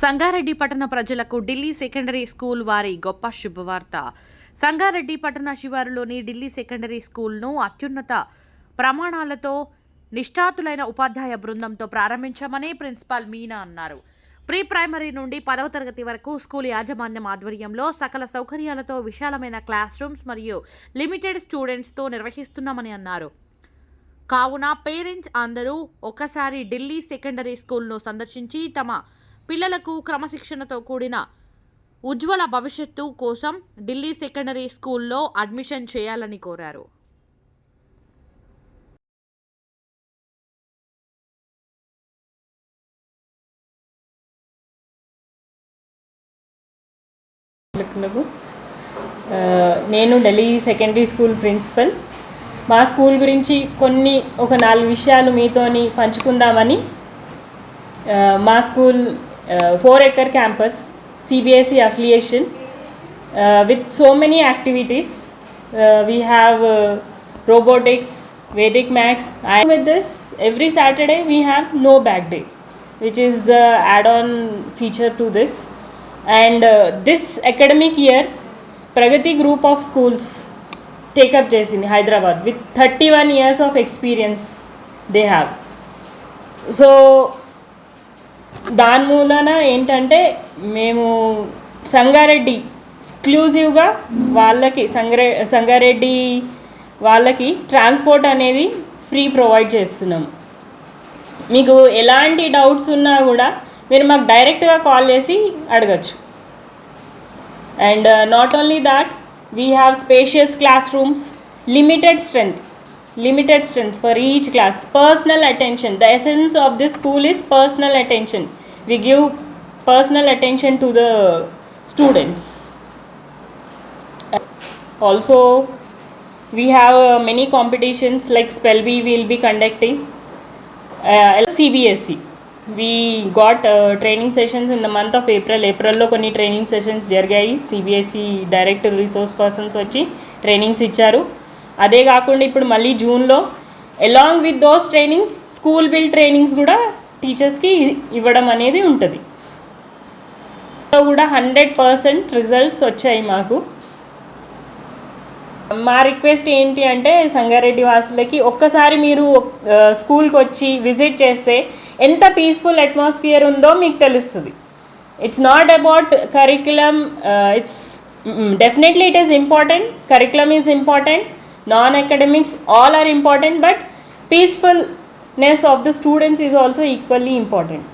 సంగారెడ్డి పట్టణ ప్రజలకు Delhi secondary school వారి గొప్ప శుభవార్త. సంగారెడ్డి పట్టణ శివారులోని ఢిల్లీ సెకండరీ స్కూల్ను అత్యున్నత ప్రమాణాలతో నిష్ఠాతులైన ఉపాధ్యాయ బృందంతో ప్రారంభించామని ప్రిన్సిపాల్ మీనా అన్నారు. ప్రీ ప్రైమరీ నుండి పదవ తరగతి వరకు స్కూల్ యాజమాన్యం ఆధ్వర్యంలో సకల సౌకర్యాలతో విశాలమైన క్లాస్ రూమ్స్ మరియు లిమిటెడ్ స్టూడెంట్స్తో నిర్వహిస్తున్నామని అన్నారు. కావున పేరెంట్స్ అందరూ ఒకసారి ఢిల్లీ సెకండరీ స్కూల్ను సందర్శించి తమ పిల్లలకు క్రమశిక్షణతో కూడిన ఉజ్వల భవిష్యత్తు కోసం ఢిల్లీ సెకండరీ స్కూల్లో అడ్మిషన్ చేయాలని కోరారు. నేను ఢిల్లీ సెకండరీ స్కూల్ ప్రిన్సిపల్. మా స్కూల్ గురించి కొన్ని ఒక నాలుగు విషయాలు మీతోని పంచుకుందామని మా school Uh, four acre campus, CBSE affiliation uh, with so many activities. Uh, we have robotics, Vedic Max. And with this, every Saturday we have no back day, which is the add-on feature to this. And uh, this academic year, Pragati group of schools take up JS in Hyderabad with 31 years of experience they have. So దాని మూలన ఏంటంటే మేము సంగారెడ్డి ఎక్స్క్లూజివ్గా వాళ్ళకి సంగరే సంగారెడ్డి వాళ్ళకి transport అనేది free provide చేస్తున్నాం. మీకు ఎలాంటి డౌట్స్ ఉన్నా కూడా మీరు మాకు డైరెక్ట్గా కాల్ చేసి అడగచ్చు. And not only that we have spacious class rooms limited strength limited strength for each class personal attention the essence of this school is personal attention we give personal attention to the students also we have uh, competitions like like spell bee will be conducting uh, cbse we got uh, training sessions in the ఏప్రిల్లో కొన్ని training sessions జరిగాయి. CBSE director resource persons వచ్చి trainings ఇచ్చారు. అదే కాకుండా ఇప్పుడు మళ్ళీ జూన్లో along with those trainings school bill trainings కూడా టీచర్స్కి ఇవ్వడం అనేది ఉంటుంది. కూడా హండ్రెడ్ పర్సెంట్ రిజల్ట్స్ వచ్చాయి మాకు. మా రిక్వెస్ట్ ఏంటి అంటే సంగారెడ్డి వాసులకి ఒక్కసారి మీరు స్కూల్కి వచ్చి విజిట్ చేస్తే ఎంత పీస్ఫుల్ అట్మాస్ఫియర్ ఉందో మీకు తెలుస్తుంది. It's not about curriculum it's definitely it is important curriculum is important non academics all are important but peacefulness of the students is also equally important.